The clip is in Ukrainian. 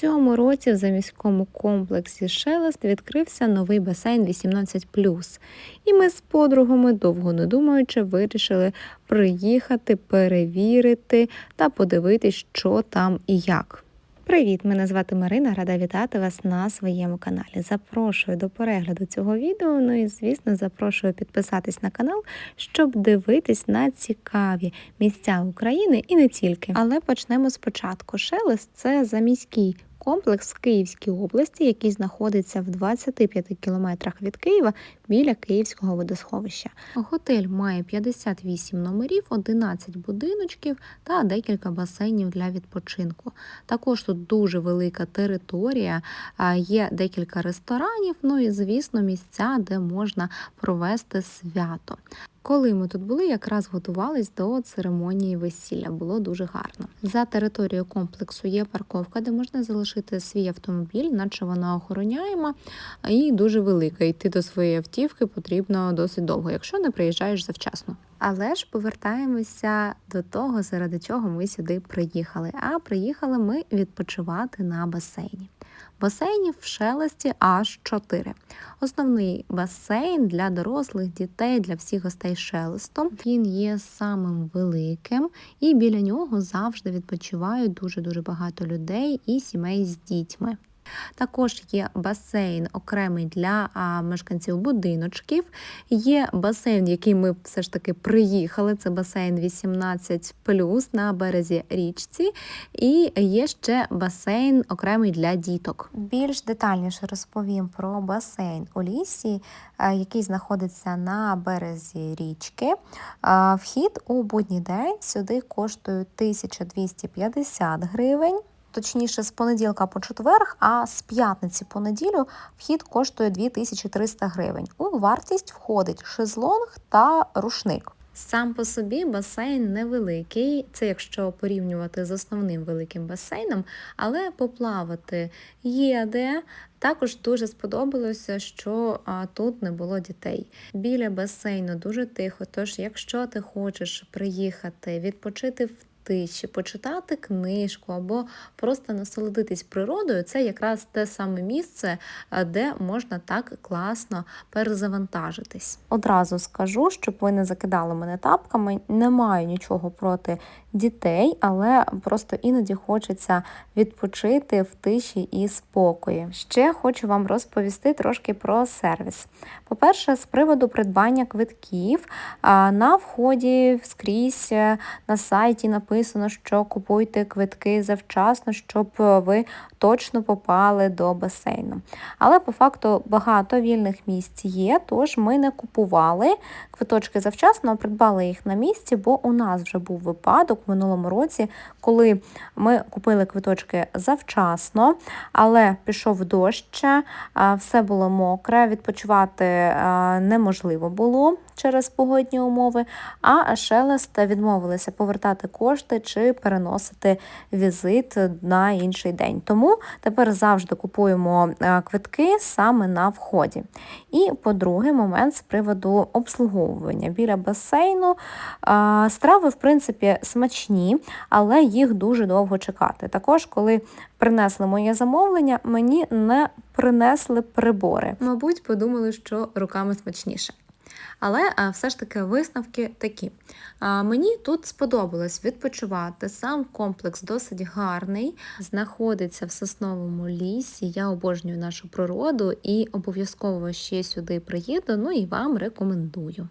цьому році в заміському комплексі Шелест відкрився новий басейн 18+. І ми з подругами, довго не думаючи, вирішили приїхати, перевірити та подивитись, що там і як. Привіт! Мене звати Марина, рада вітати вас на своєму каналі. Запрошую до перегляду цього відео. Ну і звісно, запрошую підписатись на канал, щоб дивитись на цікаві місця України і не тільки. Але почнемо спочатку. Шелест це заміський комплекс в Київській області, який знаходиться в 25 кілометрах від Києва біля Київського водосховища. Готель має 58 номерів, 11 будиночків та декілька басейнів для відпочинку. Також тут дуже велика територія, є декілька ресторанів, ну і звісно, місця, де можна провести свято. Коли ми тут були, якраз готувались до церемонії весілля. Було дуже гарно. За територією комплексу є парковка, де можна залишити свій автомобіль, наче вона охороняема і дуже велика. Йти до своєї автівки потрібно досить довго, якщо не приїжджаєш завчасно. Але ж повертаємося до того, заради чого ми сюди приїхали. А приїхали ми відпочивати на басейні. Басейнів в шелесті аж 4. Основний басейн для дорослих дітей, для всіх гостей шелесту. Він є самим великим, і біля нього завжди відпочивають дуже дуже багато людей і сімей з дітьми. Також є басейн окремий для мешканців будиночків. Є басейн, який ми все ж таки приїхали. Це басейн 18 на березі річці. І є ще басейн окремий для діток. Більш детальніше розповім про басейн у лісі, який знаходиться на березі річки. Вхід у будній день сюди коштує 1250 гривень точніше з понеділка по четверг, а з п'ятниці по неділю вхід коштує 2300 гривень. У вартість входить шезлонг та рушник. Сам по собі басейн невеликий, це якщо порівнювати з основним великим басейном, але поплавати є де. Також дуже сподобалося, що а, тут не було дітей. Біля басейну дуже тихо. Тож, якщо ти хочеш приїхати, відпочити в тиші, почитати книжку або просто насолодитись природою, це якраз те саме місце, де можна так класно перезавантажитись. Одразу скажу, щоб ви не закидали мене тапками. Не маю нічого проти дітей, але просто іноді хочеться відпочити в тиші і спокої. Ще хочу вам розповісти трошки про сервіс. По-перше, з приводу придбання квитків на вході скрізь на сайті написано, що купуйте квитки завчасно, щоб ви точно попали до басейну. Але по факту багато вільних місць є, тож ми не купували квиточки завчасно, а придбали їх на місці, бо у нас вже був випадок в минулому році, коли ми купили квиточки завчасно, але пішов дощ, все було мокре, відпочивати неможливо було через погодні умови, а шелест відмовилися повертати кошти чи переносити візит на інший день. Тому тепер завжди купуємо квитки саме на вході. І по-друге, момент з приводу обслуговування біля басейну. Страви, в принципі, смачні, але їх дуже довго чекати. Також, коли принесли моє замовлення, мені не принесли прибори. Мабуть, подумали, що руками смачніше. Але все ж таки висновки такі. Мені тут сподобалось відпочивати. Сам комплекс досить гарний, знаходиться в сосновому лісі. Я обожнюю нашу природу і обов'язково ще сюди приїду. Ну і вам рекомендую.